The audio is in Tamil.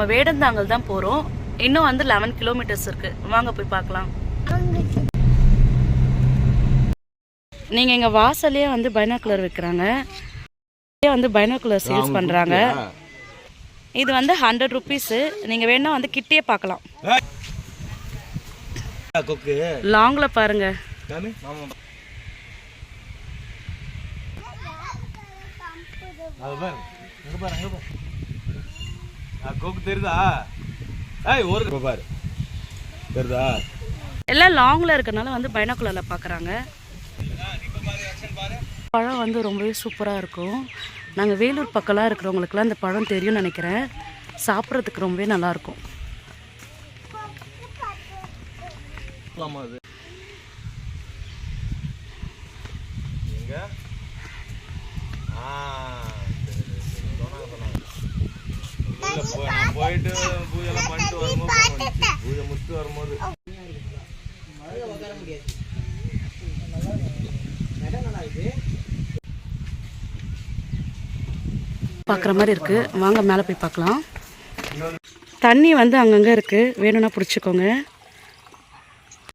நம்ம வேடந்தாங்கல் தான் போகிறோம் இன்னும் வந்து லெவன் கிலோமீட்டர்ஸ் இருக்கு. வாங்க போய் பார்க்கலாம். நீங்கள் எங்கள் வாசல்லே வந்து பைனாக்குலர் விற்கிறாங்க வந்து பைனாக்குலர் சேல்ஸ் பண்ணுறாங்க இது வந்து ஹண்ட்ரட் ருபீஸு நீங்கள் வேணா வந்து கிட்டே பார்க்கலாம். கொக்கு. லாங்கில் பாருங்க. அது பாரு அங்க பாரு அங்க பாரு ஆ, கொக்கு தெரியுதா? ஏய் ஒரு பாரு. தெரியுதா? எல்லாம் லாங்கில் இருக்கறனால வந்து பைனாக்குலரில் பார்க்குறாங்க பழம் வந்து ரொம்பவே சூப்பராக இருக்கும். நாங்கள் வேலூர் பக்கம்லாம் இருக்கிறவங்களுக்குலாம் இந்த பழம் தெரியும்னு நினைக்கிறேன். சாப்பிட்றதுக்கு ரொம்பவே நல்லாயிருக்கும் ஆ. நான் போயிட்டு பூஜைலாம் பண்ணிட்டு வரும்போது. பூஜை முடிச்சுட்டு வரும்போது. பார்க்குற மாதிரி இருக்குது வாங்க மேலே போய் பார்க்கலாம். தண்ணி வந்து அங்கங்கே இருக்குது வேணும்னா பிடிச்சிக்கோங்க.